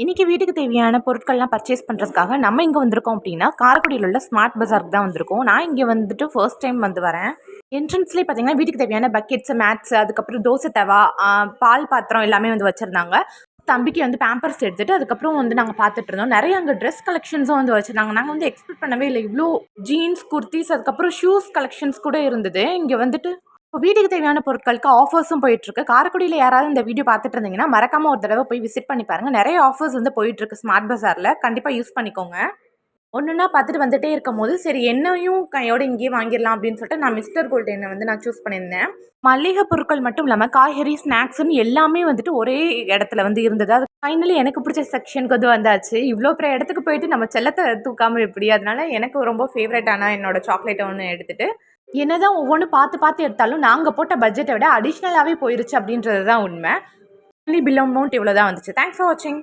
இன்னைக்கு வீட்டுக்கு தேவையான பொருட்கள்லாம் பர்ச்சேஸ் பண்ணுறதுக்காக நம்ம இங்கே வந்திருக்கோம் அப்படின்னா காரைக்குடியில் உள்ள ஸ்மார்ட் பஜாருக்கு தான் வந்திருக்கோம். நான் இங்கே வந்துட்டு ஃபர்ஸ்ட் டைம் வந்து வரேன். என்ட்ரன்ஸ்லேயே பார்த்தீங்கன்னா வீட்டுக்கு தேவையான பக்கெட்ஸ் மேட்ஸ் அதுக்கப்புறம் தோசை தவா பால் பாத்திரம் எல்லாமே வந்து வச்சுருந்தாங்க. தம்பிக்கு வந்து பேம்பர்ஸ் எடுத்துகிட்டு அதுக்கப்புறம் வந்து நாங்கள் பார்த்துட்டு இருந்தோம். நிறைய அங்கே ட்ரெஸ் கலெக்ஷன்ஸும் வந்து வச்சுருந்தாங்க. நாங்கள் வந்து எக்ஸ்பெக்ட் பண்ணவே இல்லை. இவ்வளோ ஜீன்ஸ் குர்த்திஸ் அதுக்கப்புறம் ஷூஸ் கலெக்ஷன்ஸ் கூட இருந்தது. இங்கே வந்துட்டு வீட்டுக்கு தேவையான பொருட்களுக்கு ஆஃபர்ஸும் போயிட்டுருக்கு. காரைக்குடியில் யாராவது இந்த வீடியோ பார்த்துட்டு இருந்தீங்கன்னா மறக்காமல் ஒரு தடவை போய் விசிட் பண்ணி பாருங்கள் நிறைய ஆஃபர்ஸ் வந்து போயிட்டுருக்கு ஸ்மார்ட் பஸாரில் கண்டிப்பாக யூஸ் பண்ணிக்கோங்க. ஒன்றுனா பார்த்துட்டு வந்துட்டே இருக்கும் போது சரி என்னையும் கையோட இங்கேயே வாங்கிடலாம் அப்படின்னு சொல்லிட்டு நான் மிஸ்டர் கோல்டு எண்ணெய் வந்து நான் சூஸ் பண்ணியிருந்தேன். மளிகை பொருட்கள் மட்டும் இல்லாமல் காய்கறி ஸ்நாக்ஸ்னு எல்லாமே வந்துட்டு ஒரே இடத்துல வந்து இருந்தது. அது ஃபைனலி எனக்கு பிடிச்ச செக்ஷனுக்கு வந்து வந்தாச்சு. இவ்வளோ பெரிய இடத்துக்கு போயிட்டு நம்ம செல்லத்தை தூக்காமல் எப்படி அதனால எனக்கு ரொம்ப ஃபேவரட்டான என்னோடய சாக்லேட்டை ஒன்று எடுத்துகிட்டு என்னதான் ஒவ்வொன்றும் பார்த்து பார்த்து எடுத்தாலும் நாங்கள் போட்ட பட்ஜெட்டை விட அடிஷ்னலாகவே போயிருச்சு அப்படின்றது தான் உண்மை. பில் அமௌண்ட் இவ்வளோ தான் வந்துச்சு. தேங்க்ஸ் ஃபார் வாட்சிங்